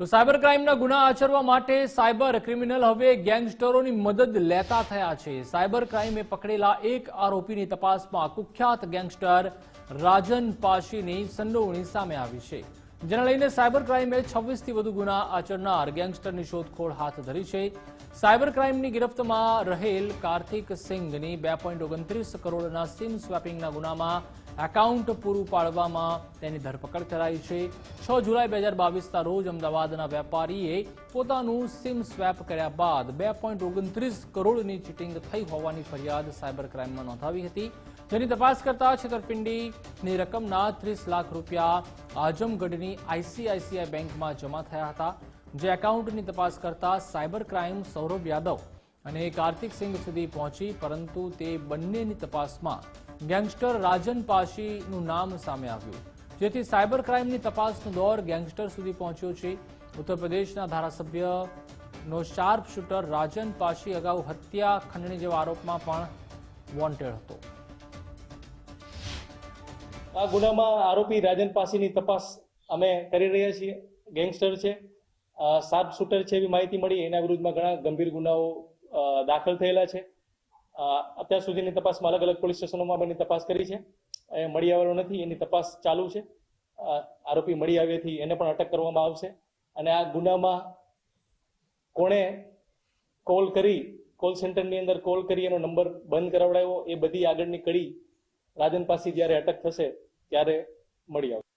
તો સાયબર ક્રાઇમના ગુના આચરવા માટે સાયબર ક્રિમિનલ હવે ગેંગસ્ટરોની મદદ લેતા થયા છે. સાયબર ક્રાઇમે પકડેલા એક આરોપીની તપાસમાં કુખ્યાત ગેંગસ્ટર રાજન પાશીની સંડોવણી સામે આવી છે. જેને લઈને સાયબર ક્રાઇમે છવ્વીસથી વધુ ગુના આચરનાર ગેંગસ્ટરની શોધખોળ હાથ ધરી છે. સાયબર ક્રાઇમની ગિરફ્તમાં રહેલ કાર્તિક સિંઘની બે પોઈન્ટ ઓગણત્રીસ કરોડના સિમ સ્વેપિંગના ગુનામાં એકાઉન્ટ પૂરું પાડવામાં તેની ધરપકડ કરાઈ છે. છ જુલાઈ બે હજાર બાવીસના રોજ અમદાવાદના વેપારીએ પોતાનું સિમ સ્વેપ કર્યા બાદ બે પોઈન્ટ ઓગણત્રીસ કરોડની ચીટિંગ થઈ હોવાની ફરિયાદ સાયબર ક્રાઇમમાં નોંધાવી હતી. જેની તપાસ કરતા છેતરપિંડીની રકમના ત્રીસ લાખ રૂપિયા આઝમગઢની આઈસીઆઈસીઆઈ બેંકમાં જમા થયા હતા, જે એકાઉન્ટની તપાસ કરતા સાયબર ક્રાઇમ સૌરભ યાદવ અને કાર્તિક સિંઘ સુધી પહોંચી, પરંતુ તે બંનેની તપાસમાં ગેંગસ્ટર રાજન પાશીનું નામ સામે આવ્યું, જેથી સાયબર ક્રાઇમની તપાસનો દોર ગેંગસ્ટર સુધી પહોંચ્યો છે. ઉત્તર પ્રદેશના ધારાસભ્યનો શાર્પ શૂટર રાજન પાશી અગાઉ હત્યા ખંડણી જેવા આરોપમાં પણ વોન્ટેડ હતો. આ ગુનામાં આરોપી રાજન પાસીની તપાસ અમે કરી રહ્યા છીએ. ગેંગસ્ટર છે. શાર્પ શૂટર છે એવી માહિતી મળી. એના વિરુદ્ધમાં ઘણા ગંભીર ગુનાઓ દાખલ થયેલા છે. અત્યાર સુધીની તપાસમાં અલગ અલગ પોલીસ સ્ટેશનોમાં બની તપાસ કરી છે. એ મળી આવેલો નથી. એની તપાસ ચાલુ છે. આરોપી મળી આવ્યાથી એને પણ અટક કરવામાં આવશે. અને આ ગુનામાં કોણે કોલ કરી, કોલ સેન્ટરની અંદર કોલ કરી, એનો નંબર બંધ કરાવડાવ્યો, એ બધી આગળની કડી રાજન પાસી જ્યારે અટક થશે ત્યારે મળી આવશે.